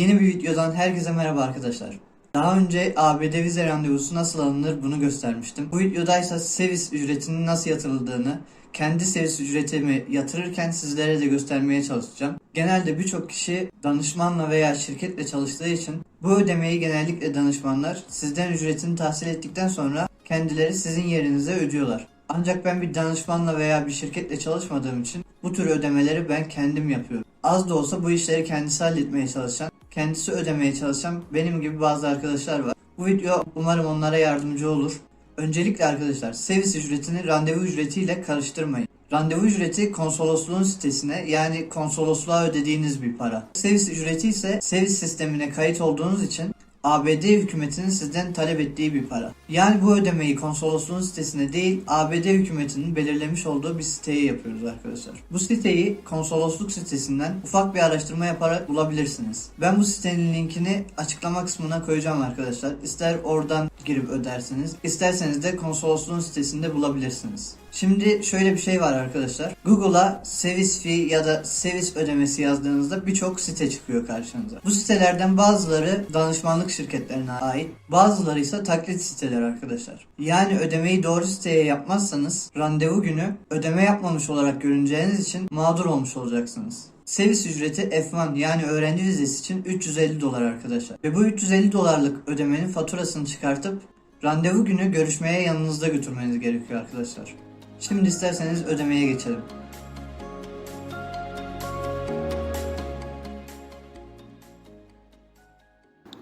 Yeni bir videodan herkese merhaba arkadaşlar. Daha önce ABD vize randevusu nasıl alınır bunu göstermiştim. Bu videoda ise servis ücretinin nasıl yatırıldığını, kendi servis ücretimi yatırırken sizlere de göstermeye çalışacağım. Genelde birçok kişi danışmanla veya şirketle çalıştığı için bu ödemeyi genellikle danışmanlar sizden ücretini tahsil ettikten sonra kendileri sizin yerinize ödüyorlar. Ancak ben bir danışmanla veya bir şirketle çalışmadığım için bu tür ödemeleri ben kendim yapıyorum. Az da olsa bu işleri kendisi halletmeye çalışan, kendisi ödemeye çalışan benim gibi bazı arkadaşlar var. Bu video umarım onlara yardımcı olur. Öncelikle arkadaşlar servis ücretini randevu ücretiyle karıştırmayın. Randevu ücreti konsolosluğun sitesine yani konsolosluğa ödediğiniz bir para. Servis ücreti ise servis sistemine kayıt olduğunuz için ABD hükümetinin sizden talep ettiği bir para. Yani bu ödemeyi konsolosluğun sitesine değil ABD hükümetinin belirlemiş olduğu bir siteye yapıyoruz arkadaşlar. Bu siteyi konsolosluk sitesinden ufak bir araştırma yaparak bulabilirsiniz. Ben bu sitenin linkini açıklama kısmına koyacağım arkadaşlar. İster oradan girip ödersiniz, isterseniz de konsolosluğun sitesinde bulabilirsiniz. Şimdi şöyle bir şey var arkadaşlar. Google'a service fee ya da servis ödemesi yazdığınızda birçok site çıkıyor karşınıza. Bu sitelerden bazıları danışmanlık şirketlerine ait, bazıları ise taklit siteler arkadaşlar. Yani ödemeyi doğru siteye yapmazsanız randevu günü ödeme yapmamış olarak görüneceğiniz için mağdur olmuş olacaksınız. Servis ücreti F1 yani öğrenci vizesi için 350 dolar arkadaşlar. Ve bu 350 dolarlık ödemenin faturasını çıkartıp randevu günü görüşmeye yanınızda götürmeniz gerekiyor arkadaşlar. Şimdi isterseniz ödemeye geçelim.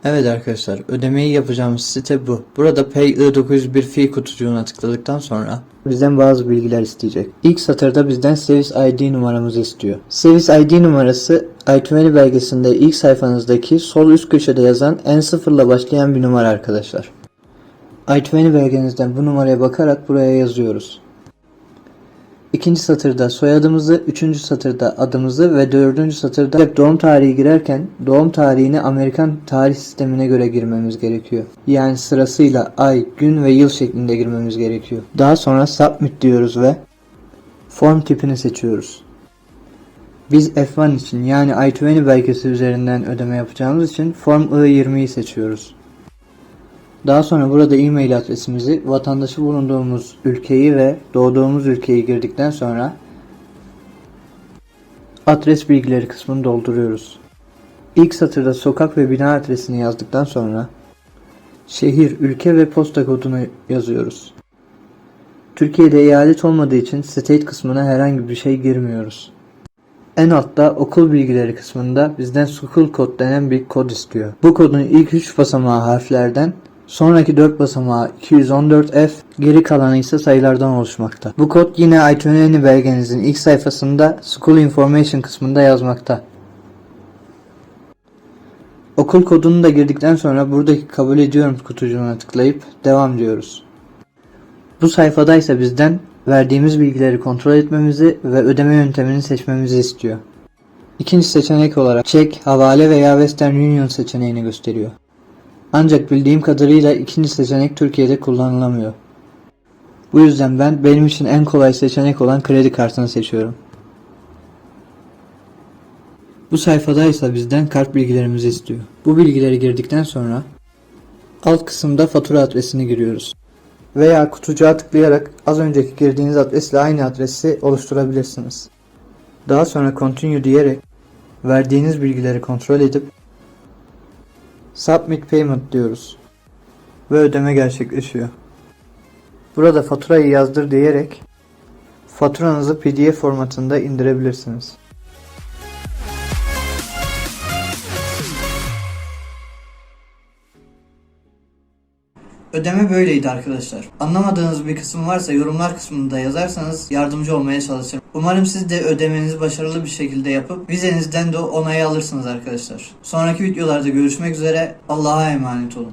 Evet arkadaşlar ödemeyi yapacağımız site bu. Burada Pay I901 fee kutucuğuna tıkladıktan sonra bizden bazı bilgiler isteyecek. İlk satırda bizden Service ID numaramızı istiyor. Service ID numarası i20 belgesinde ilk sayfanızdaki sol üst köşede yazan N0 ile başlayan bir numara arkadaşlar. i20 belgenizden bu numaraya bakarak buraya yazıyoruz. İkinci satırda soyadımızı, üçüncü satırda adımızı ve dördüncü satırda doğum tarihi girerken doğum tarihini Amerikan tarih sistemine göre girmemiz gerekiyor. Yani sırasıyla ay, gün ve yıl şeklinde girmemiz gerekiyor. Daha sonra submit diyoruz ve form tipini seçiyoruz. Biz F1 için yani I-20 belgesi üzerinden ödeme yapacağımız için form I-20'yi seçiyoruz. Daha sonra burada e-mail adresimizi, vatandaşı bulunduğumuz ülkeyi ve doğduğumuz ülkeyi girdikten sonra adres bilgileri kısmını dolduruyoruz. İlk satırda sokak ve bina adresini yazdıktan sonra şehir, ülke ve posta kodunu yazıyoruz. Türkiye'de eyalet olmadığı için state kısmına herhangi bir şey girmiyoruz. En altta okul bilgileri kısmında bizden school code denen bir kod istiyor. Bu kodun ilk 3 basamağı harflerden, Sonraki 4 basamağı 214F, geri kalanı ise sayılardan oluşmakta. Bu kod yine i20 belgenizin ilk sayfasında School Information kısmında yazmakta. Okul kodunu da girdikten sonra buradaki kabul ediyorum kutucuğuna tıklayıp devam diyoruz. Bu sayfada ise bizden verdiğimiz bilgileri kontrol etmemizi ve ödeme yöntemini seçmemizi istiyor. İkinci seçenek olarak çek, havale veya Western Union seçeneğini gösteriyor. Ancak bildiğim kadarıyla ikinci seçenek Türkiye'de kullanılamıyor. Bu yüzden ben benim için en kolay seçenek olan kredi kartını seçiyorum. Bu sayfada ise bizden kart bilgilerimizi istiyor. Bu bilgileri girdikten sonra alt kısımda fatura adresini giriyoruz. Veya kutucuğa tıklayarak az önceki girdiğiniz adresle aynı adresi oluşturabilirsiniz. Daha sonra continue diyerek verdiğiniz bilgileri kontrol edip Submit Payment diyoruz. Ve ödeme gerçekleşiyor. Burada faturayı yazdır diyerek faturanızı PDF formatında indirebilirsiniz. Ödeme böyleydi arkadaşlar. Anlamadığınız bir kısım varsa yorumlar kısmında yazarsanız yardımcı olmaya çalışırım. Umarım siz de ödemenizi başarılı bir şekilde yapıp vizenizden de onayı alırsınız arkadaşlar. Sonraki videolarda görüşmek üzere. Allah'a emanet olun.